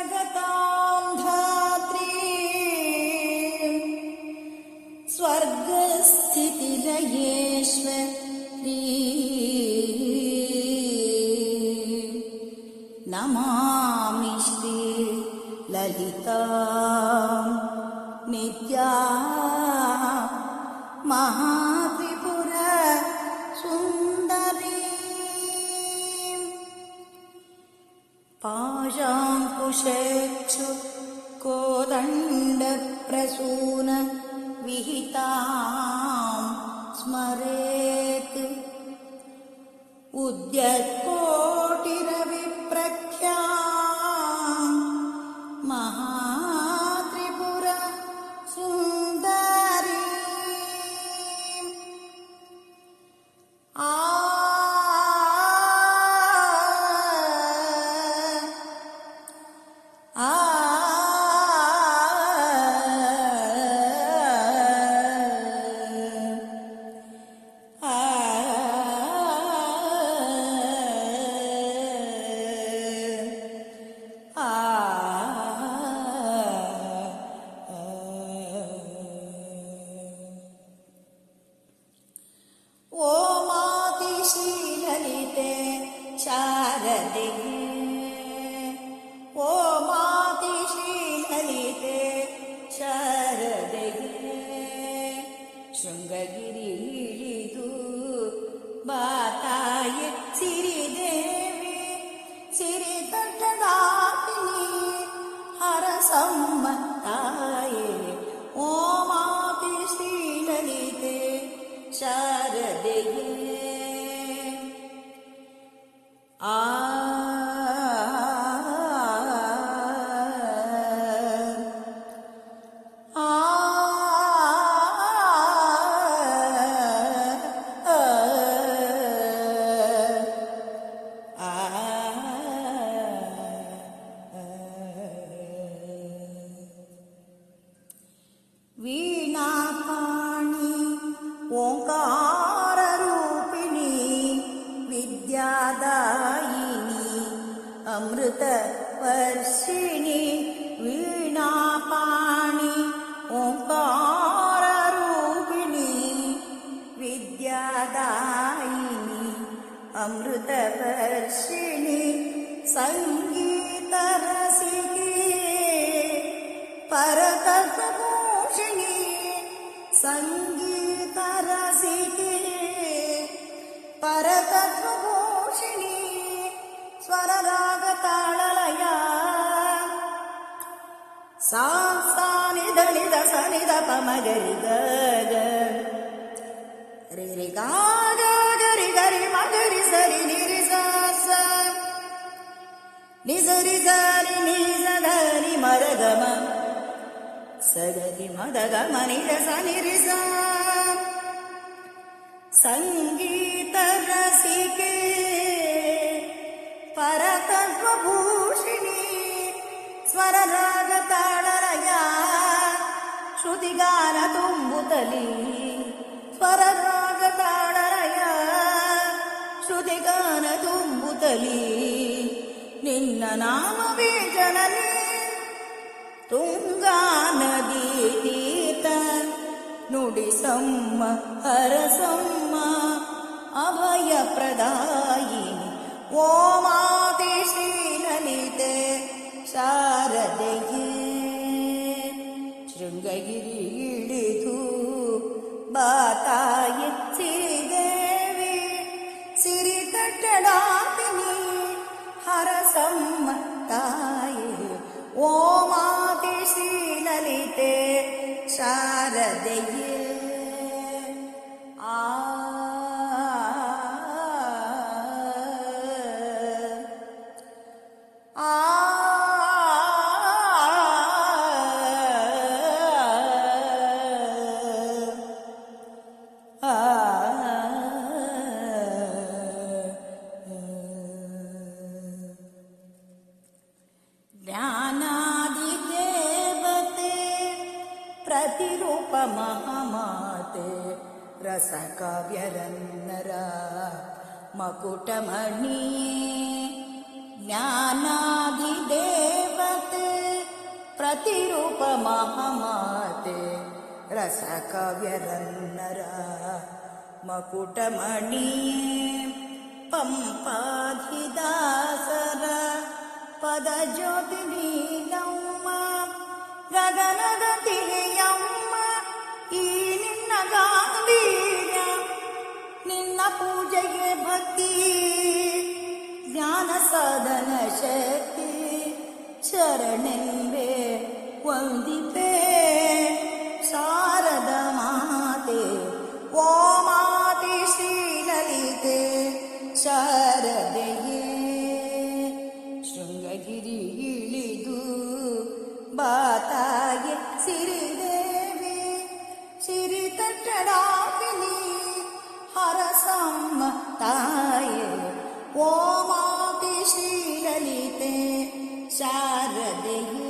जगतां धात्री स्वर्गस्थितिलयेश्वरी नमामि श्री महा कोदण्डप्रसून विहितां स्मरेत्। उद्यत्कोटिरविप्रख्या We वीणापाणि ओङ्काररूपिणी विद्यादायिनी अमृतवर्षिणि सङ्गीतरसिके सङ्गीतरसिके ದ ಸನಿ ದ ಪ ರಿ ರಿ ಗ ಗರಿ ಗರಿ ಮಗರಿ ಸರಿ ನಿ ರಿ ಸ ನಿ ಸರಿ ಗಾರಿ ನಿ ಸ ಗಾರಿ ಮರ ಗ ಮ. ಸಗತಿ ಮದ ಗ ಮ ಸಂಗೀತ ರಸಿಕೆ, ಪರತತ್ವಭೂಷಿಣಿ ಸ್ವರರಾ ಶ್ರುತಿಗಾನ ತುಂಬುತ್ತಲಿ. ಸ್ವರ ರಾಗ ತಾಳರಯ ಶ್ರುತಿಗಾನ ತುಂಬುತ್ತಲಿ. ನಿನ್ನ ನಾಮವೇ ಜನನಿ ತುಂಗಾ ನದಿ ತೀರ್ಥ ನುಡಿಸಮ್ಮ, ಹರಸಮ್ಮ ಅಭಯ ಪ್ರದಾಯಿನಿ ಓ विकटडापिनी हरसम्मत्ताये ओमादिशीललिते शारदये प्रतिरूपमहामाते रसकव्यरन्नर मकुटमणि ज्ञानादिदेवते प्रतिरूपमहमाते रसकव्यरन्नर मकुटमणि पम्पाधिदासर पदज्योतिनीलौ ज्योतिनी रगनगतिनियम् ಪೂಜೆಗೆ ಭಕ್ತಿ, ಜ್ಞಾನ ಸಾಧನ ಶಕ್ತಿ ಶರಣೆಂಬೆ ವಂದಿಪೆ ಶಾರದ ಮಾತೆ, ಓ ಮಾತೆ ಶ್ರೀಲಲಿತೆ, ಶಾರದೆಯೇ. ಶೃಂಗಗಿರಿ ಇಳಿದು ಬಾತಾಗೆ ಸಿರಿದೇವಿ, ಸಿರಿ ತಟ್ಟಡಾಕಿನಿ ಹರಸಮ್ಮ ತಾಯೆ ಓಮಾತಿ ಶ್ರೀಲಲಿತೆ ಶಾರದೆಯೇ